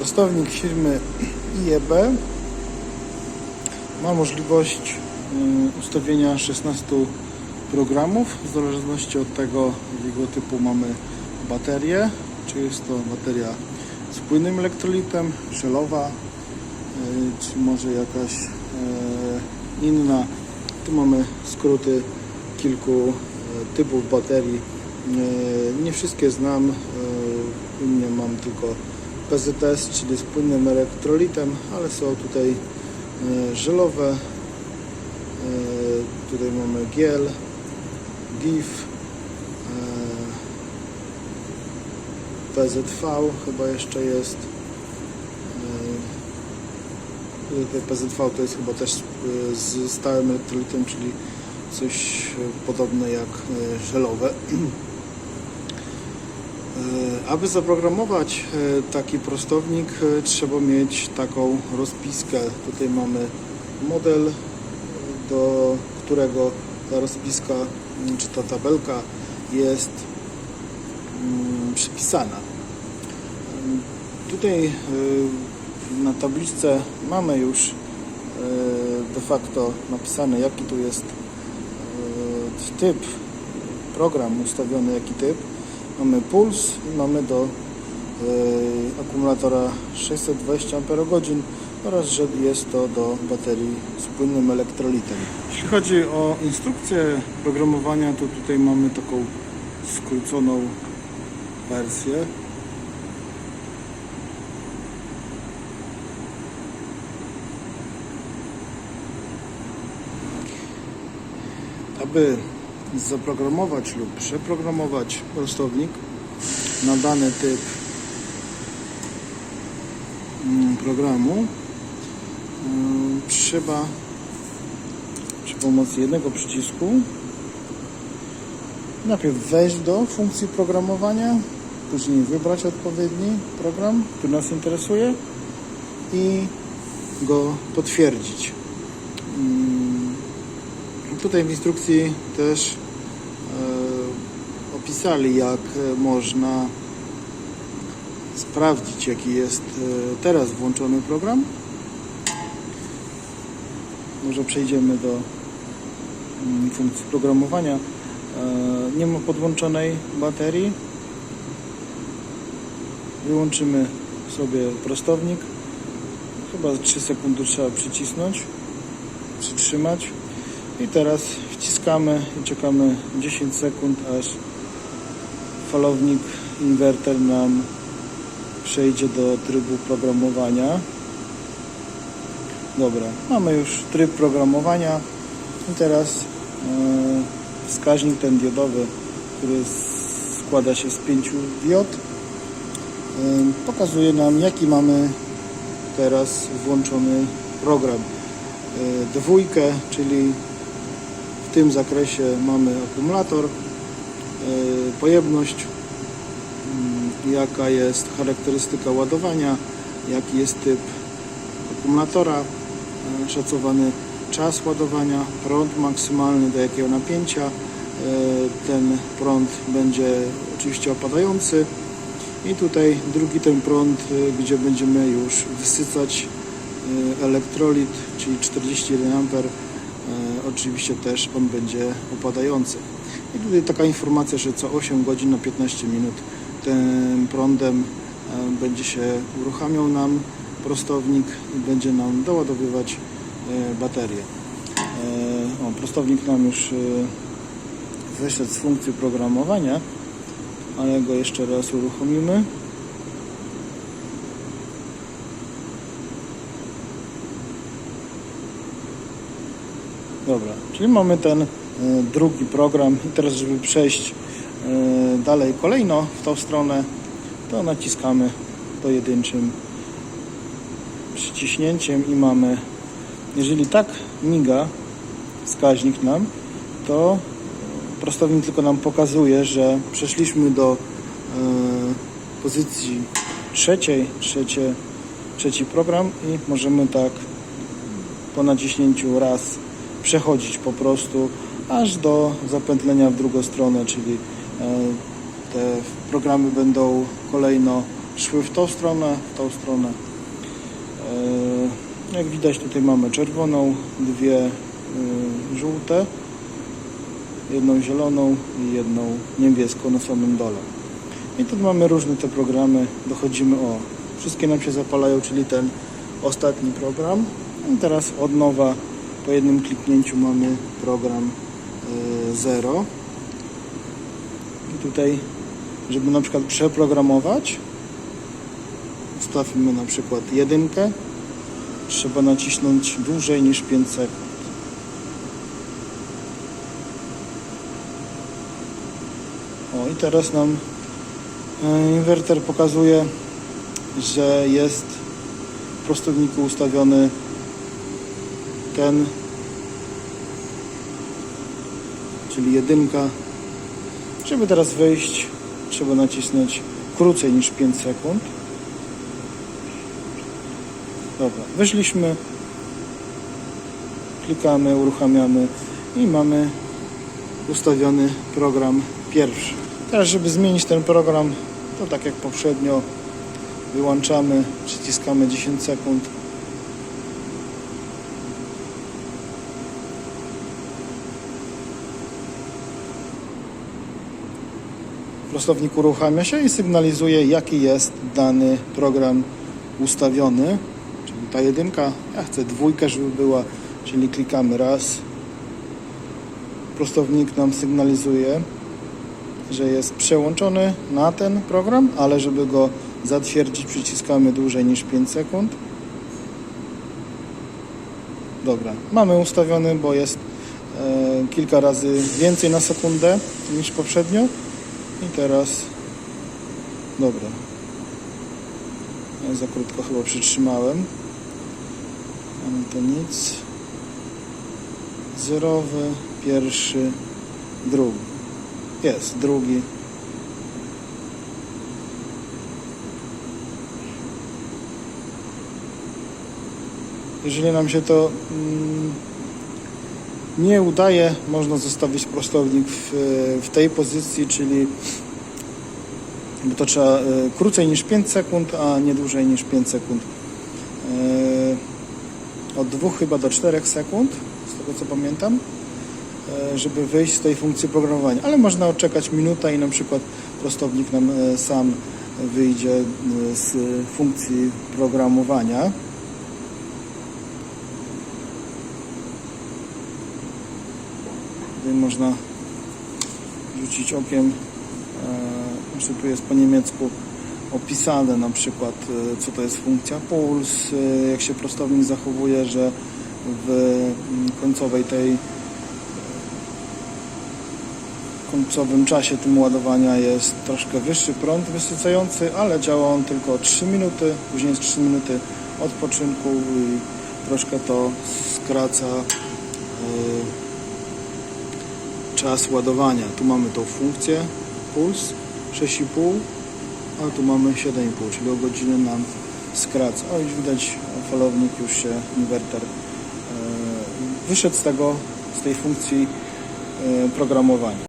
Prostownik firmy IEB ma możliwość y, ustawienia 16 programów. W zależności od tego jakiego typu mamy baterię czy jest to bateria z płynnym elektrolitem, szelowa y, czy może jakaś y, inna. Tu mamy skróty kilku y, typów baterii. Y, nie wszystkie znam mnie mam tylko PZS, czyli z płynnym elektrolitem, ale są tutaj e, żelowe. E, Tutaj mamy giel, GIF, e, PZV chyba jeszcze jest. Tutaj PZV to jest chyba też z stałym elektrolitem, czyli coś podobne jak żelowe. E, Aby zaprogramować e, taki prostownik e, trzeba mieć taką rozpiskę. Tutaj mamy model, do którego ta rozpiska m, czy ta tabelka jest mm, przypisana. Tutaj na tabliczce mamy już de facto napisane jaki tu jest typ, program ustawiony jaki typ. Mamy puls i mamy do e, akumulatora 620 Ah oraz że jest to do baterii z płynnym elektrolitem. Jeśli chodzi o instrukcję programowania, to tutaj mamy taką skróconą wersję. Aby zaprogramować lub przeprogramować prostownik na dany typ mm, programu mm, trzeba przy pomocy jednego przycisku najpierw wejść do funkcji programowania, później wybrać odpowiedni program, który nas interesuje i go potwierdzić. Tutaj w instrukcji też e, opisali, jak e, można sprawdzić, jaki jest e, teraz włączony program. Może przejdziemy do mm, funkcji programowania. Nie ma podłączonej baterii. Wyłączymy sobie prostownik. Chyba 3 sekundy trzeba przycisnąć, przytrzymać. I teraz wciskamy i czekamy 10 sekund, aż falownik inwerter nam przejdzie do trybu programowania. Dobra, mamy już tryb programowania i teraz e, wskaźnik ten diodowy, który składa się z pięciu diod, e, pokazuje nam jaki mamy teraz włączony program. E, Dwójkę, czyli w tym zakresie mamy akumulator, e, pojemność, mm, jaka jest charakterystyka ładowania, jaki jest typ akumulatora, e, szacowany czas ładowania, prąd maksymalny do jakiego napięcia. E, Ten prąd będzie oczywiście opadający i tutaj drugi ten prąd, gdzie będziemy już wysycać elektrolit, czyli 41 A. E, Oczywiście też on będzie opadający. I tutaj taka informacja, że co 8 godzin na 15 minut tym prądem e, będzie się uruchamiał nam prostownik i będzie nam doładowywać e, baterię. O, prostownik nam już wyszedł z funkcji programowania, ale go jeszcze raz uruchomimy. Dobra, czyli mamy ten e, drugi program. I teraz żeby przejść e, dalej kolejno w tą stronę, to naciskamy pojedynczym przyciśnięciem i mamy, jeżeli tak miga wskaźnik nam, to prostownik tylko nam pokazuje, że przeszliśmy do e, pozycji trzeciej, trzecie, trzeci program i możemy tak po naciśnięciu raz przechodzić po prostu aż do zapętlenia w drugą stronę, czyli e, te programy będą kolejno szły w tą stronę, w tą stronę. E, Jak widać tutaj mamy czerwoną, dwie e, żółte, jedną zieloną i jedną niebieską na samym dole. I tu mamy różne te programy, dochodzimy o, wszystkie nam się zapalają, czyli ten ostatni program. I teraz od nowa po jednym kliknięciu mamy program 0. I tutaj, żeby na przykład przeprogramować, ustawimy na przykład jedynkę, trzeba nacisnąć dłużej niż 5 sekund. O i teraz nam e, inwerter pokazuje, że jest w prostowniku ustawiony ten, czyli jedynka. Żeby teraz wejść, trzeba nacisnąć krócej niż 5 sekund. Dobra, weszliśmy, klikamy, uruchamiamy i mamy ustawiony program pierwszy. Teraz, żeby zmienić ten program, to tak jak poprzednio, wyłączamy, przyciskamy 10 sekund. Prostownik uruchamia się i sygnalizuje, jaki jest dany program ustawiony. Czyli ta jedynka, ja chcę dwójkę, żeby była, czyli klikamy raz. Prostownik nam sygnalizuje, że jest przełączony na ten program, ale żeby go zatwierdzić przyciskamy dłużej niż 5 sekund. Dobra, mamy ustawiony, bo jest e, kilka razy więcej na sekundę niż poprzednio. I teraz, dobra, ja za krótko chyba przytrzymałem. Mamy to nic. Zerowy, pierwszy, drugi. Jest, drugi. Jeżeli nam się to mm, nie udaje, można zostawić prostownik w, w tej pozycji, czyli bo to trzeba e, krócej niż 5 sekund, a nie dłużej niż 5 sekund. E, Od 2 chyba do 4 sekund, z tego co pamiętam, e, żeby wyjść z tej funkcji programowania. Ale można odczekać minutę i na przykład prostownik nam e, sam wyjdzie e, z funkcji programowania. Tutaj można rzucić okiem, e, że tu jest po niemiecku opisane na przykład, e, co to jest funkcja puls, e, jak się prostownik zachowuje, że w mm, końcowej tej końcowym czasie tym ładowania jest troszkę wyższy prąd wysycający, ale działa on tylko 3 minuty, później jest 3 minuty odpoczynku i troszkę to skraca czas ładowania. Tu mamy tą funkcję puls 6,5, a tu mamy 7,5, czyli o godzinę nam skraca. O, już widać falownik, już się inwerter e, wyszedł z tego, z tej funkcji e, programowania.